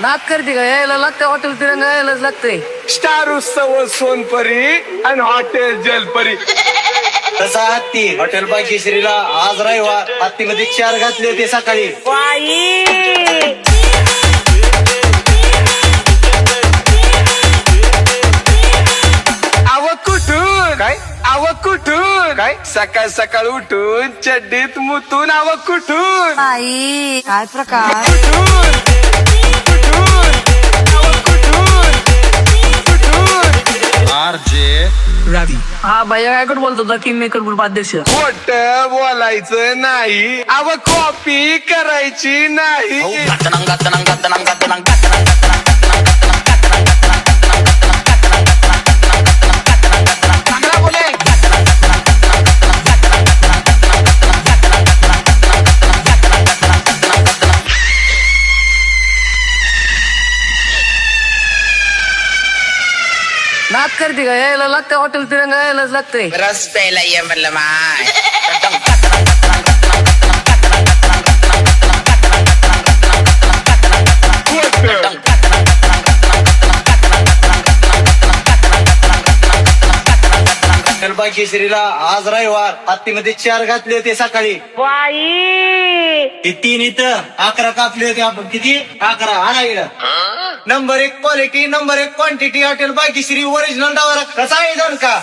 नात करते का यायला लागतं हॉटेल तिरंगा. यायलाच लागतंय. स्टार उत्सव सोनपरी आणि हॉटेल जलपरी तसा हत्ती हॉटेल बागेश्रीला आज रविवार. हत्तीमध्ये चार घातले होते सकाळी. आव कुठून? काय? आव कुठून? काय? सकाळ सकाळ उठून चड्डीत मुतून आव कुठून? आई काय प्रकार? कुठून? हा भैया काय कुठं बोलतो किंग मेकर ग्रुप अध्यक्ष. खोट बोलायचं नाही. आव कॉपी करायची नाही. नात करते का यायला लागतं हॉटेल तिरंगा यायलाच लागतंय रस्त्याला ये म्हणलं माय. हॉटेल बागेश्रीला आज रविवार हत्तीमध्ये चार घातले होते सकाळी ते तीन इथं अकरा कापले होते आपण किती अकरा आणा इकडं नंबर एक क्वालिटी नंबर एक क्वांटिटी हॉटेल बागेश्री ओरिजिनल डावा कसा आहे का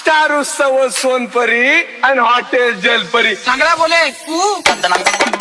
स्टार उत्सव सोनपरी आणि हॉटेल जलपरी चांगला बोले